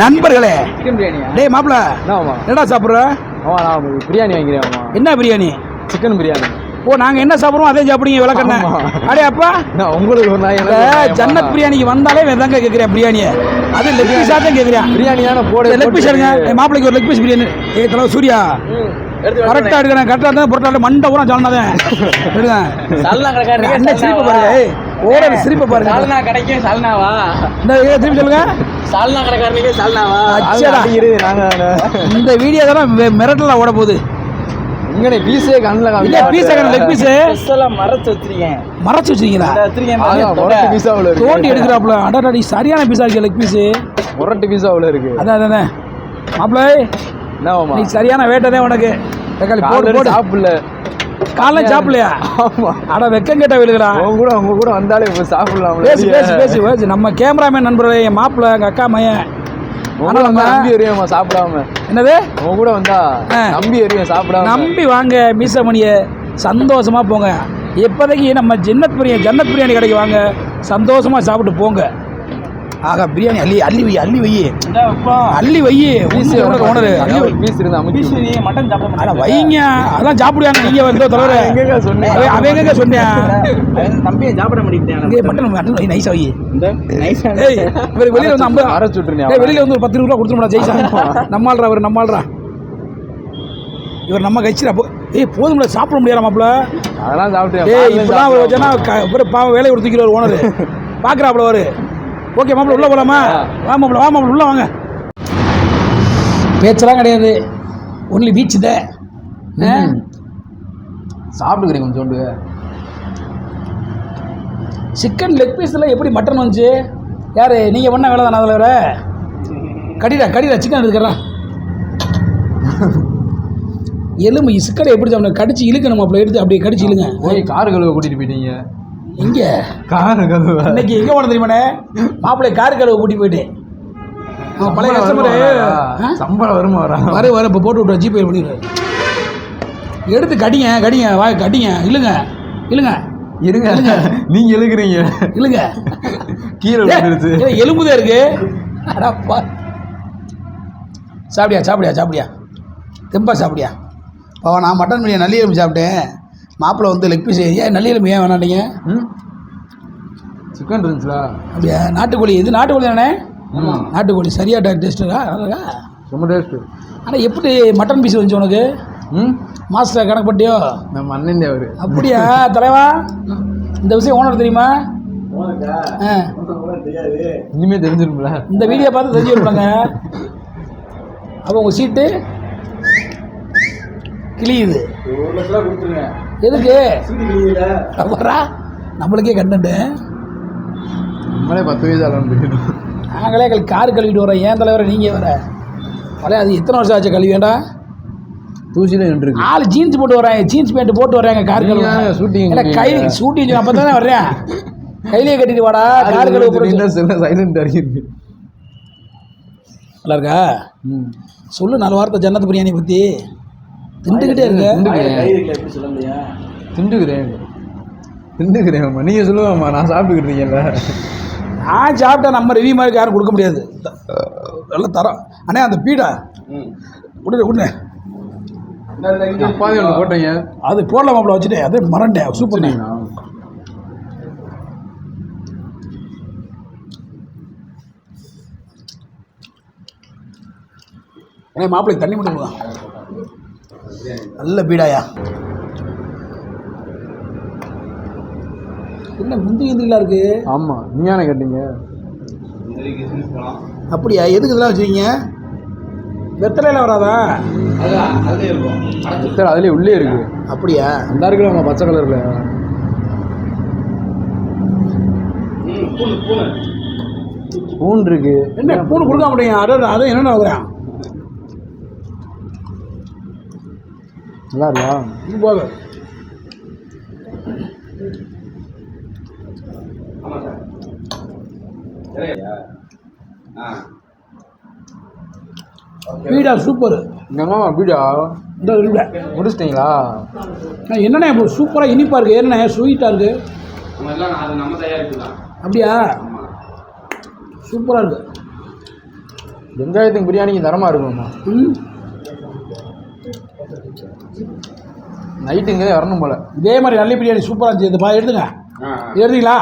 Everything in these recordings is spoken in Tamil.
நண்பர்களே. டேய் மாப்பிள. என்னடா சாப்பிட்ற? பிரியாணி வாங்கிறேன் என்ன பிரியாணி? சிக்கன் பிரியாணி. ஓ நாங்க என்ன சாப்பிடுறோம் அதே சாப்பிடுங்க விளக்கண்ண. அடே அப்பா. உங்களுக்கு ஒரு. ஜன்னத் பிரியாணிக்கு வந்தாலே வெதாங்க கேட்குறேன் பிரியாணியை. அது லெக் பீஸாக தான் கேட்குறேன் பிரியாணி தானே போடு லெக் பீஸ் எடுங்க. மாப்பிளைக்கு ஒரு லெக் பீஸ் பிரியாணி. ஏ தலைவர் சூர்யா. கரெக்டாக எடுக்கிறேன் கரெக்டாக இருந்தால் பொருட்டாள் மண்டை பூரா எடுங்க. சல்னா அண்ணன் சிரிப்பை பாருங்க ஓட சிரிப்பை பாருங்க. சால்னா கிடைக்கும் சால்னாவா? இந்த திருப்பி சொல்லுங்க. சால்னா கடைக்காரனுக்கே சால்னாவா? அச்சடா. நாங்க இந்த வீடியோ தான் மிரட்டல ஓட போகுது. இங்கனே பீஸே கண்ணில் இல்ல பீஸ் லெக் பீஸ் எல்லாம் மறைச்சு வச்சிருக்கேன். மறைச்சு வச்சிருக்கீங்களா? வச்சிருக்கேன் பீஸா அவ்வளோ தோண்டி எடுக்கிறாப்புல. அடாடி சரியான பீஸா இருக்கு லெக் பீஸ் முரட்டு பீஸா அவ்வளோ இருக்கு. அதான் அதான் மாப்பிள என்னவாமா நீ சரியான வேட்டதே உனக்கு. தக்காளி போடு போடு. சாப்பிடல. காலைல சாப்பிடலையா? ஆமா. அட வெக்கம் கேட்டா விழுகிறா அவங்க கூட அவங்க கூட வந்தாலே சாப்பிடலாம் பேசு பேசு பேசு பேசு. நம்ம கேமராமேன் நண்பர்களே என் மாப்பிள்ள எங்க அக்கா மையன் ஆனா நம்ம நம்பி எறியுமா சாப்பிடாம. என்னது? அவங்க கூட வந்தா. நம்பி எறியும் சாப்பிடாம. நம்பி வாங்க மீசமணிய. சந்தோஷமா போங்க. இப்போதைக்கு நம்ம ஜன்னத் பிரியாணி ஜன்னத் பிரியாணி கடைக்கு வாங்க. சந்தோஷமா சாப்பிட்டு போங்க. ஆகா பிரியாணி அள்ளி அள்ளி வை அள்ளி வை அள்ளி வை பீஸ் ஓனர் அள்ளி வை. பீஸ் இருந்தா அமுக்கி மட்டன் சாப்பிட அட வைங்க. அதெல்லாம் சாப்பிடுவாங்க நீங்க வந்து தலைவர். எங்கங்க சொன்னேன்? அவன் எங்க சொன்னேன்? தம்பியை சாப்பிட முடியும் இங்கே மட்டன் மட்டன் வை நைஸா வை. இந்த நைஸா ஏய் இவர் வெளியில வந்து ஐம்பது அரை சுட்டுருந்தேன் ஏய், வெளியில வந்து ஒரு பத்து ரூபா கொடுத்துருமா ஜெய்சா. நம்மாள்ரா அவர் நம்மாள்ரா இவர் நம்ம கட்சியில் அப்போ ஏய் போதும்ல சாப்பிட முடியாத மாப்பிள அதெல்லாம் சாப்பிட்டேன் ஏய் வச்சனா இவர் பாவம் வேலையை கொடுத்துக்கிறார் ஓனர் பார்க்குறாப்புல அவர். ஓகே மாப்பிள உள்ள போலாமா? வா மாப்பிள வா மாப்பிள உள்ள வாங்க. பேச்செல்லாம் கிடையாது. ஒன்லி பீச் தான். சாப்பிட்டுக்கிறீங்க கொஞ்சோண்டு சிக்கன் லெக் பீஸில் எப்படி மட்டன் வந்துச்சு? யார்? நீங்கள் பண்ண வேலை தானே அதில் வேற கடிடா கடிடா சிக்கன் எடுத்துக்கிறா எலும்பு சிக்கனை எப்படி சாப்பிடணும்? கடிச்சு இழுக்கணும் மாப்பிள எடுத்து அப்படியே கடிச்சு இழுங்க. போய் கார் கழுவ கூட்டிட்டு போயிட்டீங்க. எங்கே? கார் கழுவ இன்னைக்கு எங்கே போன தெரியுமாண்ணே? மாப்பிள்ளை கார் கழுவு கூட்டி போயிட்டேன் பழைய கஸ்டமரு சம்பளம் வருமா வரா? வர வர இப்போ போட்டு விட்ற ஜிபே பண்ணிடுறேன் எடுத்து கடிங்க கடிங்க வா கடிங்க. இழுங்க இழுங்க. இருங்க. நீங்க எழுக்குறீங்க இழுங்க. கீழே விழுந்துருச்சு. எலும்புதான் இருக்கு. அடப்பா சாப்பிடியா சாப்பிடியா சாப்பிடியா? தெம்பா சாப்பிடியா? பாவா நான் மட்டன் பிரியாணி நல்லி எலும்பு சாப்பிட்டேன். மாப்பிள்ளை வந்து லெக் பீஸ் ஏன் நல்லி எலும்பு ஏன் வேணாட்டீங்க ம்? சிக்கன் இருந்துச்சுலா அப்படியா? நாட்டுக்கோழி இது நாட்டுக்கோழி தானே? ம் நாட்டுக்கோழி சரியா டேஸ்ட்டுக்கா அழகா ரொம்ப டேஸ்ட் ஆனால் எப்படி மட்டன் பீஸ் வந்துச்சு உனக்கு? ம்? மாஸ்டர் கணக்கு பண்ணியோ நம்ம அண்ணன் அவரு. அப்படியா தலைவா? இந்த விஷயம் ஓனர் தெரியுமா? ஆ. இனிமே தெரிஞ்சிரும்ல. இந்த வீடியோ பார்த்து தெரிஞ்சு விடுறாங்க அப்போ உங்கள் சீட்டு கிளியுது. ஒரு லட்ச ரூபா கொடுத்துருங்க. எதுக்கு? அப்புறா நம்மளுக்கே கண்டன்ட்டு நம்மளே பத்து வயசு ஆரம்பிக்கணும் நாங்களே கல் கார் கழுவிட்டு வரோம். ஏன் தலைவரை நீங்கள் வர பழைய அது எத்தனை வருஷம் ஆச்சு கழுவி வேண்டாம் தூசியில நின்றுருக்கு. ஆள் ஜீன்ஸ் போட்டு வராங்க. ஜீன்ஸ் பேண்ட் போட்டு வர்றாங்க கார் கழுவு. shooting இல்லை கை. ஷூட்டிங் அப்போ தானே வர்றேன் கையிலேயே கட்டிட்டு வாடா கார் கழுவு போட்டு சைலண்ட் இருக்கு நல்லா இருக்கா? ம். சொல்லு நாலு வார்த்தை ஜன்னத் பிரியாணி பற்றி திண்டுக்கிட்டே இருக்க திண்டுக்கிறேன். திண்டுக்கிறேன். திண்டுக்கிறேன்மா. நீங்க சொல்லுவாம்மா நான் சாப்பிட்டுக்கிறீங்கல்ல நான் சாப்பிட்டா நம்ம ரிவ்யூ மாதிரி யாரும் கொடுக்க முடியாது. நல்லா தரோம். அண்ணே அந்த பீடா. ம். விடுங்க விடுங்க அப்பாவே ஒன்று போட்டீங்க. அது போடல மாப்பிள வச்சுட்டேன். அது மறண்டேன் சூப்பர் அண்ணே மாப்பிள்ளை தண்ணி மட்டும் கொடுங்க. நல்ல பீடாயா? என்ன முந்தி இந்திலாம் இருக்கு? ஆமா நீயானே கேட்டீங்க? அப்படியா? எதுக்கு இதெல்லாம் வச்சுருக்கீங்க? வெத்தலையில் வராதா? அது அதுலேயே உள்ளே இருக்கு. அப்படியா? அந்த இருக்குல்ல பச்சை கலர்ல. பூனு பூனு பூன் இருக்கு. என்ன பூணு கொடுக்க மாட்டேங்க. அதான் அதை என்னென்ன வைக்கிறேன் நல்லா இருக்கா இது ஆ. பீடா சூப்பர். எங்க அம்மா வீடா இந்த இல்லை முடிச்சிட்டிங்களா? என்னண்ணே இப்போ சூப்பராக இனிப்பாக இருக்குது என்னண்ணே ஸ்வீட்டாக இருக்குது நம்ம எல்லாம் அது நம்ம தயாரிப்பு தான். அப்படியா? சூப்பராக இருக்குது வெங்காயத்துக்கு பிரியாணிக்கு தரமாக இருக்குமாம்மா? ம். நைட்டுங்க வரணும் போல. இதே மாதிரி நல்லி பிரியாணி சூப்பராக இருந்துச்சு. இந்த பா எடுத்துங்க. எடுத்தீங்களா?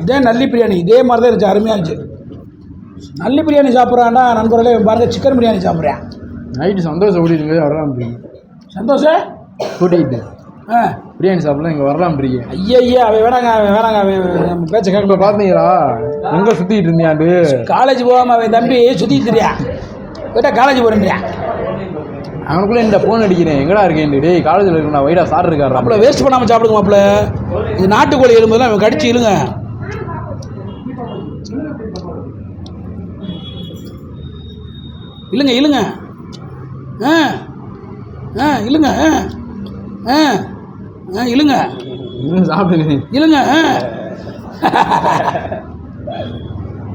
இதே நல்லி பிரியாணி இதே மாதிரி தான் இருந்துச்சு. அருமையாக இருந்துச்சு. நல்லி பிரியாணி சாப்பிட்றான்னா நண்பர்களே. பாருங்க சிக்கன் பிரியாணி சாப்பிட்றேன். நைட்டு சந்தோஷம் ஓடிட்டுங்க வரலாம் சந்தோஷம் கூட்டிக்கிட்டு. ஆ. பிரியாணி சாப்பிடலாம் இங்கே வரலாம் இருக்கேன் ஐயா ஐயா அவன் வேணாங்க அவன் வேணாங்க அவன் நம்ம பேச்ச கேட்க பார்த்தீங்களா எங்கே சுற்றிக்கிட்டு இருந்தியாண்டு? காலேஜ் போகாம அவன் தம்பி சுற்றிட்டு தெரியா போயிட்டா காலேஜ் போகிறேன்றியா அவனுக்குள்ளே இந்த ஃபோன் அடிக்கிறேன். எங்கடா இருக்கேன்? டேய் காலேஜில் இருக்கு நான் வைடா சார் இருக்காரு மாப்பிள வேஸ்ட் பண்ணாமல் சாப்பிடுங்க மாப்பிள இது நாட்டுக்கோழி எலும்புலாம் அவன் கடிச்சு இழுங்க. இழுங்க இழுங்க. ஆ ஆ இழுங்க ஆ ஆ ஆ இழுங்க. இன்னும் சாப்பிடுங்க இழுங்க ஆ.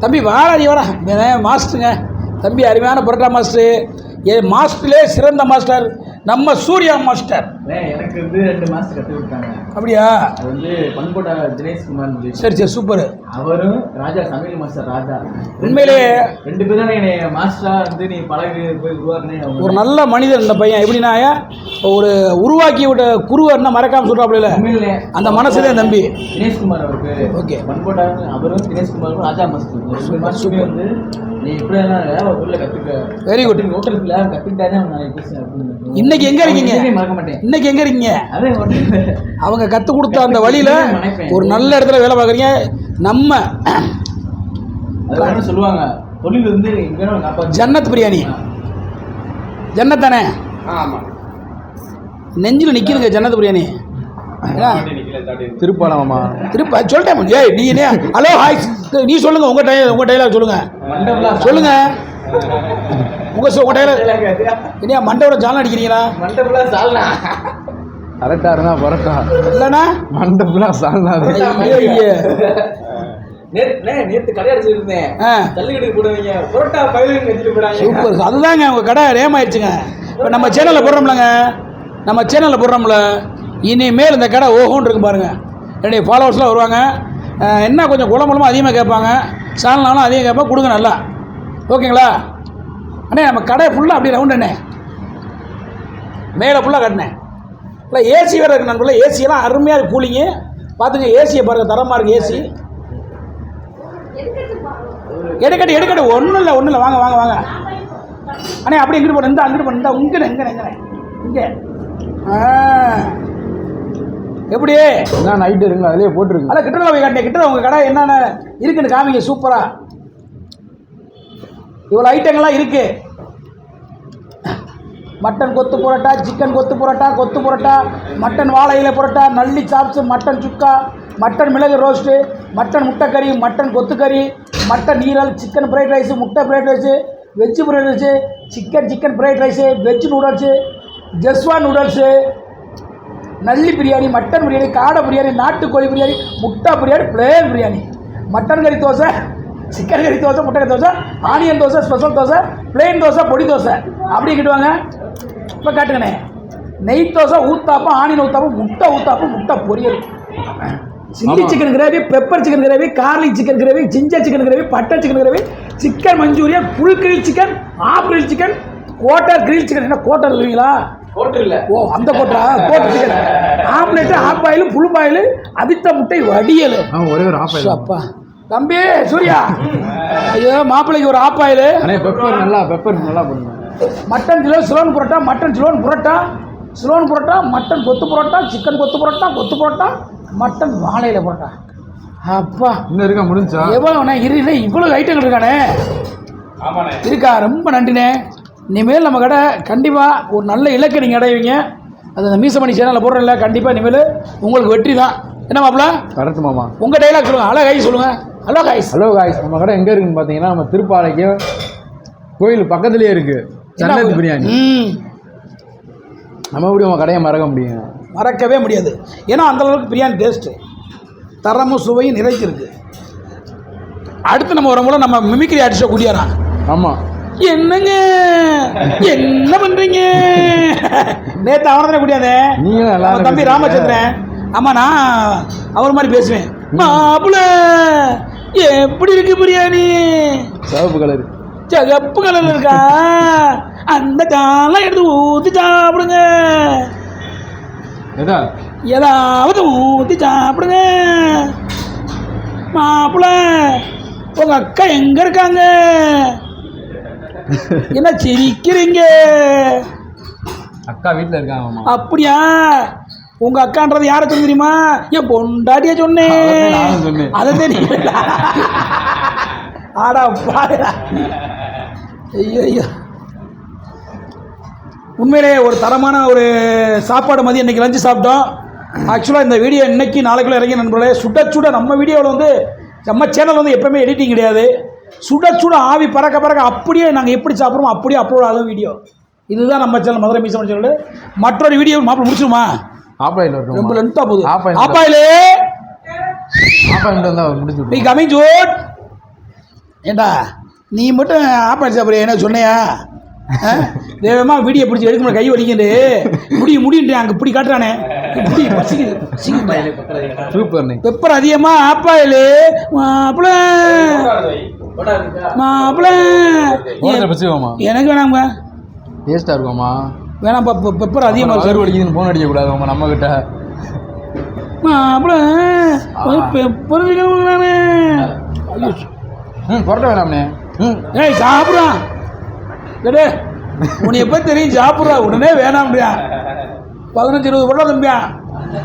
தம்பி வாடா. நீ வாடா மாஸ்டருங்க தம்பி அருமையான பரோட்டா மாஸ்டரு என் மாஸ்டர்லே சிறந்த மாஸ்டர். நம்ம சூர்யா மாஸ்டர். எனக்கு வந்து ரெண்டு மாசம் கத்து விட்டாங்க அப்படியா? அது வந்து பண்போட்டா தினேஷ்குமார். சரி சரி சூப்பர். அவரும் ராஜா சமையல் மாஸ்டர் ராஜா. உண்மையிலேயே ரெண்டு பேரும் என்னை மாஸ்டரா வந்து நீ பழகு போய் உருவாக்குனே ஒரு நல்ல மனிதன் இந்த பையன். எப்படின்னா ஒரு உருவாக்கி விட்ட குருவர்னா மறக்காம சொல்றாப்புல உண்மையிலே. அந்த மனசுதான் தம்பி. தினேஷ்குமார் அவருக்கு ஓகே. பண்போட்டா அவரும் தினேஷ்குமாரும் ராஜா மாஸ்டர் மாஸ்டருமே வந்து வெரி குட். இன்னைக்கு எங்க இருக்கீங்க? மறக்க மாட்டேன். இன்னைக்கு எங்க இருக்கீங்க? அவங்க கற்றுக் கொடுத்த அந்த வழியில ஒரு நல்ல இடத்துல வேலை பார்க்குறீங்க. நம்ம சொல்லுவாங்க. தொழில் வந்து ஜன்னத் பிரியாணி. ஜன்னத் தானே? நெஞ்சில் நிற்கிதுங்க ஜன்னத் பிரியாணி. திருப்பாலாமா திருப்ப சொல்லிட்டேன் ஏய் நீ என்ன? Hello hi. நீ சொல்லுங்க உங்க டை உங்க டைலாக் சொல்லுங்க. சொல்லுங்க. உங்க சொ- உங்க டைலாக் என்னையா மண்டபம் ஜாலம் அடிக்கிறீங்களா? மண்டபம்லாம் சால்னா கரெக்டாக இருந்தா பரட்டா இல்லைண்ணா மண்டபம்லாம் சால்னா நேத்து கடை அடிச்சிருந்தேன். ஆ. தள்ளுக்கடி போடுவீங்க புரோட்டா பயிலுங்க வச்சுட்டு போறாங்க சூப்பர். அதுதாங்க உங்க கடை ரேம் ஆயிடுச்சுங்க. இப்போ நம்ம சேனலில் போடுறோம்லங்க. நம்ம சேனலில் போடுறோம்ல. இனிமேல் இந்த கடை ஓஹோன்னு இருக்கும் பாருங்க. என்னுடைய ஃபாலோவர்ஸ்லாம் வருவாங்க. என்ன கொஞ்சம் குளம்பலமாக அதிகமாக கேட்பாங்க. சால்னாலும் அதிகம் கேட்பாங்க கொடுங்க நல்லா. ஓகேங்களா? அண்ணே நம்ம கடை ஃபுல்லாக அப்படி ரவுண்ட் அண்ணே. மேலே ஃபுல்லாக கட்டினேன். இல்லை ஏசி வேறு இருக்கு நண்பர்களே ஏசியெல்லாம் அருமையாக இருக்கு கூலிங்கு பார்த்துங்க ஏசியை பாருங்கள் தரமாக இருக்குது ஏசி எடுக்கட்டு எடுக்கட்டு. ஒன்றும் இல்லை ஒன்றும் இல்லை. வாங்க வாங்க வாங்க. அண்ணே அப்படி எங்கிட்டு போன இந்த அங்கிட்டு போன இந்த இங்கே எங்கே எங்கே இங்கே. எப்படி? என்ன நைட்டு இருக்குங்க அதிலே போட்டிருக்கு அதான் கிட்ட போய் காட்டினேன் கிட்ட உங்கள் கடை என்னென்ன இருக்குன்னு காமிங்க சூப்பராக இவ்வளோ ஐட்டங்கள்லாம் இருக்குது மட்டன் கொத்து புரோட்டா சிக்கன் கொத்து புரோட்டா கொத்து புரோட்டா மட்டன் வாழை இலை புரோட்டா நல்லி சாப்ஸு மட்டன் சுக்கா மட்டன் மிளகு ரோஸ்ட்டு மட்டன் முட்டைக்கறி மட்டன் கொத்துக்கறி மட்டன் ஈரல் சிக்கன் ஃப்ரைட் ரைஸு முட்டை fried rice veg fried rice chicken chicken fried rice veg noodles ஜெஸ்வா noodles நல்லி பிரியாணி மட்டன் பிரியாணி காடை பிரியாணி நாட்டுக்கோழி பிரியாணி முட்டை பிரியாணி பிளேன் பிரியாணி. மட்டன் கறி தோசை சிக்கன் கறி தோசை முட்டை dosa onion dosa special dosa plain dosa பொடி தோசை. அப்படி கிட்டுவாங்க இப்போ காட்டுங்கண்ணே. நெய் தோசை ஊத்தாப்பம் ஆனியன் ஊத்தாப்பம் முட்டை ஊத்தாப்பம் முட்டை பொரியல். Chilli. Chicken gravy pepper chicken gravy garlic chicken gravy ginger chicken gravy butter chicken gravy chicken manchurian full grill chicken half grill chicken quarter grill chicken என்ன கோட்டர் இருக்குங்களா ஹோட்டல் இல்ல. ஓ அந்த கோட்டரா quarter chicken omelette half boil full boil அவித்த முட்டை வடியல். ஒரே ஒரு ஆஃப் அப்பா. தம்பி சூர்யா. ஐயோ மாப்பிள்ளைக்கு ஒரு அண்ணே பெப்பர் நல்லா பெப்பர் நல்லா பண்ணுங்க. Mutton kilo Ceylon parotta mutton Ceylon parotta. Ceylon parotta mutton கொத்து புரோட்டா சிக்கன் கொத்து புரோட்டா கொத்து புரோட்டா மட்டன் வாழையில புரோட்டா. அப்பா. இன்னும் இருக்கா முடிஞ்சா? எவ்வளோண்ணே இரு இல்லை இவ்வளோ ஐட்டங்கள் இருக்கானே ஆமாண்ணே. இருக்கா ரொம்ப நன்றிண்ணே. இனிமேல் நம்ம கடை கண்டிப்பாக ஒரு நல்ல இலக்கை நீங்கள் அடைவீங்க. அது அந்த மீசமணி சேனலில் போடுறதில்ல கண்டிப்பாக இனிமேல் உங்களுக்கு வெற்றி தான். என்ன மாப்பிள கரெக்ட் மாமா. உங்கள் டைலாக் சொல்லுங்கள் கைஸ் சொல்லுங்கள் ஹலோ கைஸ் ஹலோ காய்ஸ் நம்ம கடை எங்கே இருக்குன்னு பார்த்தீங்கன்னா நம்ம திருப்பாலைக்கு கோயில் பக்கத்துலேயே இருக்குது ஜன்னத் பிரியாணி. நம்ம எப்படி உங்கள் கடையை மறக்க முடியும். மறக்கவே முடியாது. ஏன்னா அந்த அளவுக்கு பிரியாணி டேஸ்ட்டு தரமும் சுவையும் நிறைஞ்சிருக்கு அடுத்து நம்ம வரும்போது நம்ம மிமிக்ரி அடிச்ச குடியாரான் ஆமாம் என்னங்க? என்ன பண்றீங்க? நேத்து அவனை தானே குடியாதே தம்பி ராமச்சந்திரன். ஆமா நான் அவர் மாதிரி பேசுவேன். மாப்பிள எப்படி இருக்கு பிரியாணி? சிவப்பு கலர் சிகப்பு கலர்ல இருக்கா? அந்த காலை எடுத்து ஊற்றி சாப்பிடுங்க. எதா? ஏதாவது ஊற்றி சாப்பிடுங்க. மாப்பிள்ள உங்க அக்கா எங்க இருக்காங்க? என்ன சிரிக்கிறீங்க? அக்கா வீட்டில் இருக்காங்க அப்படியா? உங்க அக்கான்றது யாரை சொன்ன தெரியுமா? என் பொண்டாட்டிய சொன்னேன். அதை தெரியல ஆடா பாருடா ஐயோ ஐயோ உண்மையிலே ஒரு தரமான ஒரு சாப்பாடு மதியம் இன்னைக்கு லஞ்சு சாப்பிட்டோம். ஆக்சுவலாக இந்த வீடியோ இன்னைக்கு நாளைக்குள்ள இறங்கி நண்பர்களே சுட சுட நம்ம வீடியோவில் வந்து நம்ம சேனல் வந்து எப்பவுமே எடிட்டிங் கிடையாது. சுட சுட ஆவி பறக்க பறக்க அப்படியே நாங்கள் எப்படி சாப்பிட்றோமோ அப்படியே அப்லோட் ஆகும் வீடியோ இதுதான் நம்ம சேனல் மதுரை மீசம் சேனல் மற்றொரு வீடியோ மாப்பிள்ள முடிச்சிருமா? ஆப்பாயில் ரொம்ப இருக்கும் லென்த்தாக போகுது. ஆப்பாயில் ஆப்பாயிலே ஆப்பாயில் அவர் முடிச்சு நீ. கமிங் ஜூட் ஏண்டா நீ மட்டும் ஆப்பாயில் சாப்பிட்றியா? என்ன சொன்னையா? ஆ? தேவமா வீடியோ பிடிச்சி எடுக்க கை வலிக்குது. முடியும் முடியும் அங்கே இப்படி காட்டுறானே. இப்படி பசிக்குது. சூப்பர் பெப்பர் அதிகமாக ஆப்பாயில் மாப்பிள. மாப்பிள. எனக்கு வேணாங்க டேஸ்ட்டாக இருக்குமா வேணாம்ப்பா பெப்பர் அதிகமாக வயிறு வலிக்குதுன்னு ஃபோன் அடிக்கக்கூடாது நம்ம கிட்ட மாப்பிள பெப்பர் ஐயோ. ம் புரட்ட வேணாம்ண்ணே ம். ஏய் சாப்பிட்றான் டே உன்னை எப்போ தெரியும் சாப்பிட்றா. உடனே வேணாம்டியா பதினஞ்சு இருபது படம் தம்பியா.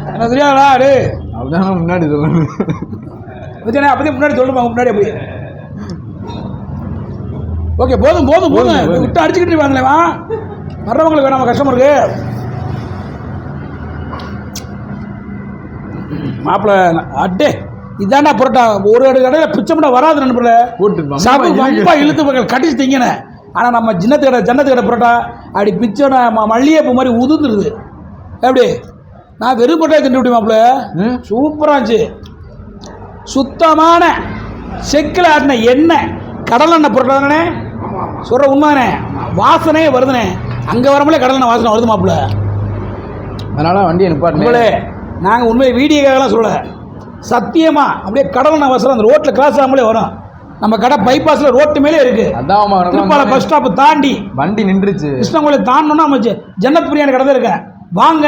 எனக்கு தெரியாதா டே அப்படிதான் முன்னாடி சொல்லணும். அப்பதே முன்னாடி சொல்லுமா முன்னாடி அப்படி ஓகே போதும் போதும் போதும். விட்டு அடிச்சுக்கிட்டு இருப்பாங்களே வா. வர்றவங்களுக்கு வேணாமா கஸ்டமருக்கு மாப்பிள்ள அட்டே இதாண்டா புரோட்டா. ஒரு ஒரு கடையில் பிச்சைமடா வராது நண்பர்களே. சாப்பிட்டு இழுத்து பக்கம் கடிச்சு திங்கினே ஆனால் நம்ம ஜின்னத்து கடை ஜன்னத்து கடை புரோட்டா. அப்படி பிச்சோட மல்லிகைப்பூ மாதிரி உதிர்ந்துருது. எப்படி? நான் வெறும் கொட்டையை திண்டு விட்டு மாப்பிள்ள சூப்பராக இருந்துச்சு. சுத்தமான செக்கில் ஆட்டின எண்ணெய் கடலெண்ணெய் புரோட்டா தானே சொல்கிற உண்மைதானே? வாசனையே வருதுனே. அங்கே வரமுலே கடலெண்ணெய் வாசனை வருது மாப்பிள்ள. அதனால வண்டியை நிப்பாட்டினே உங்களே நாங்கள் உண்மையை வீடியோக்காகலாம் சொல்லலை. சத்தியமா அப்படியே கடலெண்ணெய் வாசனை அந்த ரோட்டில் கிராஸ் ஆகாமலே வரும். நம்ம கடை பைபாஸில் ரோட்டு மேலே இருக்குது அதான் திருப்பாலை பஸ் ஸ்டாப் தாண்டி. வண்டி நின்றுச்சு. கிருஷ்ணங்கோயில் தாண்டணும்னா நம்ம ஜன்னத் பிரியாணி கடை தான் இருக்கேன் வாங்க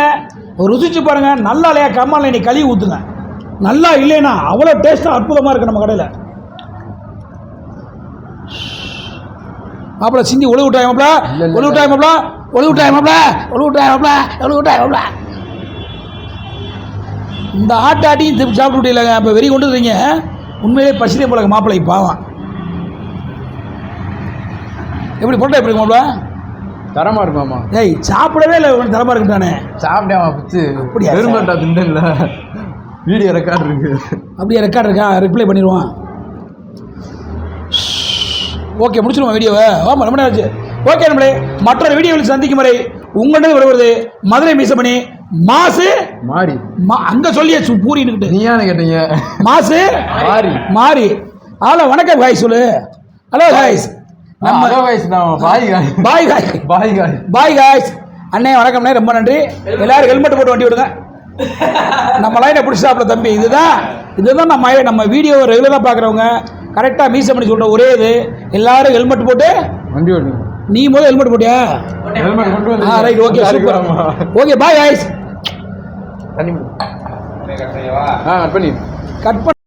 ஒரு ருசிச்சு பாருங்க. நல்லா இல்லையா கம்மால நீ கழுவி ஊற்றுங்க நல்லா இல்லைனா அவ்வளோ டேஸ்ட்டாக அற்புதமாக இருக்கு நம்ம கடையில். மாப்பிள சிந்தி ஒளி விட்டாய் மாப்பிள ஒளி விட்டாய் மாப்பிள? ஒளி விட்டாய் மாப்பிள? ஒளி விட்டாய் மாப்பிள? ஒளி விட்டாய் மாப்பிள? இந்த ஆட்டாட்டியும் திருப்பி சாப்பிட்டு விட்டீங்களங்க இப்போ வெறி கொண்டு இருக்கீங்க உண்மையிலே பசிதே போல மாப்பிள்ளை பாவம். எப்படி போட்டா எப்படி மாப்பிள? தரமா இருக்குமாமா ஏய் சாப்பிடவே இல்லை. தரமா இருக்குட்டானே சாப்பிட்டேன் பிச்சு அப்படியா? பெருமாட்டா திண்டன்ல வீடியோ ரெக்கார்ட் இருக்கு. அப்படியே ரெக்கார்ட் இருக்கா? ரிப்ளை பண்ணிடுவான். ஓகே முடிச்சிருவோம் வீடியோவை ஆமாம் ரொம்ப நேரம் ஆச்சு. ஓகே நம்மளே மற்றொரு வீடியோவில் சந்திக்கும் வரை உங்களிடம் வருவது மதுரை மீசமணி மாசு மாறி மா அங்கே சொல்லியாச்சு பூரின்னுக்கிட்டு. நீ ஏன்னு கேட்டீங்க. மாசு மாறி மாறி ஹலோ வணக்கம் காய் சொல்லு. ஹலோ காய்ஸ் நம்ம தான் பாய் guys bye guys bye guys bye guys அண்ணே வணக்கம்ண்ணே ரொம்ப நன்றி. எல்லாரும் ஹெல்மெட் போட்டு வண்டி விடுங்க நம்ம லைனை பிடிச்சாப்புல தம்பி. இதுதான் இதுதான் நம்ம நம்ம வீடியோ ரெகுலராக பார்க்குறவங்க கரெக்டாக மீச பண்ணி சொல்கிற ஒரே இது எல்லாரும் ஹெல்மெட் போட்டு வண்டி ஓட்டுங்க. நீ முதல்ல ஹெல்மெட் போட்டியா? ஆ right okay super okay bye ஆ கட் பண்ணி கட் பண்ண.